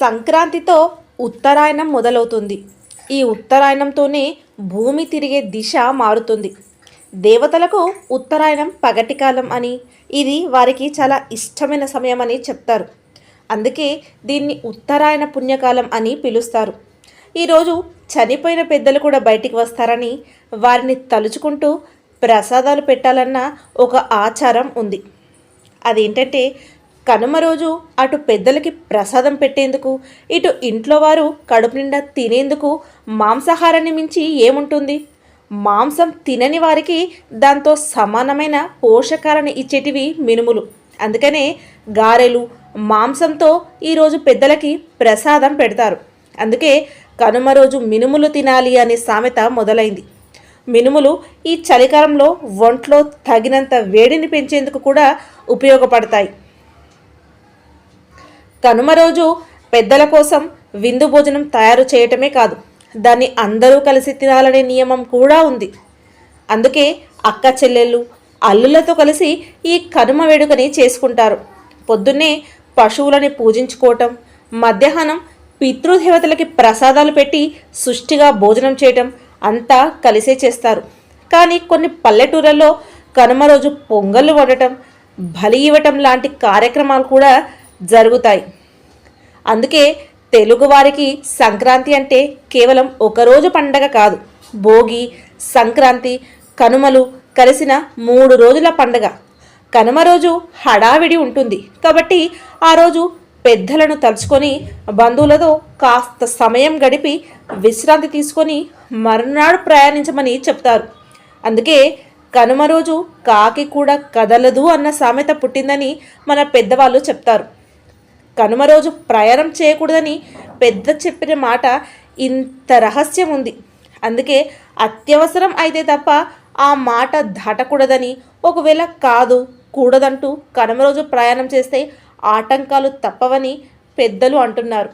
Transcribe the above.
సంక్రాంతితో ఉత్తరాయణం మొదలవుతుంది. ఈ ఉత్తరాయణంతోనే భూమి తిరిగే దిశ మారుతుంది. దేవతలకు ఉత్తరాయణం పగటి కాలం అని ఇది వారికి చాలా ఇష్టమైన సమయం అని చెప్తారు. అందుకే దీన్ని ఉత్తరాయణ పుణ్యకాలం అని పిలుస్తారు. ఈరోజు చనిపోయిన పెద్దలు కూడా బయటికి వస్తారని వారిని తలుచుకుంటూ ప్రసాదాలు పెట్టాలన్న ఒక ఆచారం ఉంది. అదేంటంటే కనుమ రోజు అటు పెద్దలకి ప్రసాదం పెట్టేందుకు ఇటు ఇంట్లో వారు కడుపు నిండా తినేందుకు మాంసాహారాన్ని మించి ఏముంటుంది? మాంసం తినని వారికి దాంతో సమానమైన పోషకాలను ఇచ్చేటివి మినుములు. అందుకనే గారెలు మాంసంతో ఈరోజు పెద్దలకి ప్రసాదం పెడతారు. అందుకే కనుమ రోజు మినుములు తినాలి అనే సామెత మొదలైంది. మినుములు ఈ చలికాలంలో ఒంట్లో తగినంత వేడిని పెంచేందుకు కూడా ఉపయోగపడతాయి. కనుమ రోజు పెద్దల కోసం విందు భోజనం తయారు చేయటమే కాదు దాన్ని అందరూ కలిసి తినాలనే నియమం కూడా ఉంది. అందుకే అక్క చెల్లెళ్ళు అల్లులతో కలిసి ఈ కనుమ వేడుకని చేసుకుంటారు. పొద్దున్నే పశువులని పూజించుకోవటం మధ్యాహ్నం పితృదేవతలకి ప్రసాదాలు పెట్టి సుష్టిగా భోజనం చేయటం అంతా కలిసే చేస్తారు. కానీ కొన్ని పల్లెటూరల్లో కనుమ రోజు పొంగళ్ళు వండటం బలి ఇవ్వటం లాంటి కార్యక్రమాలు కూడా జరుగుతాయి. అందుకే తెలుగువారికి సంక్రాంతి అంటే కేవలం ఒకరోజు పండగ కాదు భోగి సంక్రాంతి కనుమలు కలిసిన మూడు రోజుల పండగ. కనుమ రోజు హడావిడి ఉంటుంది కాబట్టి ఆ రోజు పెద్దలను తలుచుకొని బంధువులతో కాస్త సమయం గడిపి విశ్రాంతి తీసుకొని మరునాడు ప్రయాణించమని చెప్తారు. అందుకే కనుమ రోజు కాకి కూడా కదలదు అన్న సామెత పుట్టిందని మన పెద్దవాళ్ళు చెప్తారు. కనుమ రోజు ప్రయాణం చేయకూడదని పెద్ద చెప్పిన మాట ఇంత రహస్యం ఉంది. అందుకే అత్యవసరం అయితే తప్ప ఆ మాట దాటకూడదని ఒకవేళ కాదు కూడదంటూ కనుమ రోజు ప్రయాణం చేస్తే ఆటంకాలు తప్పవని పెద్దలు అంటున్నారు.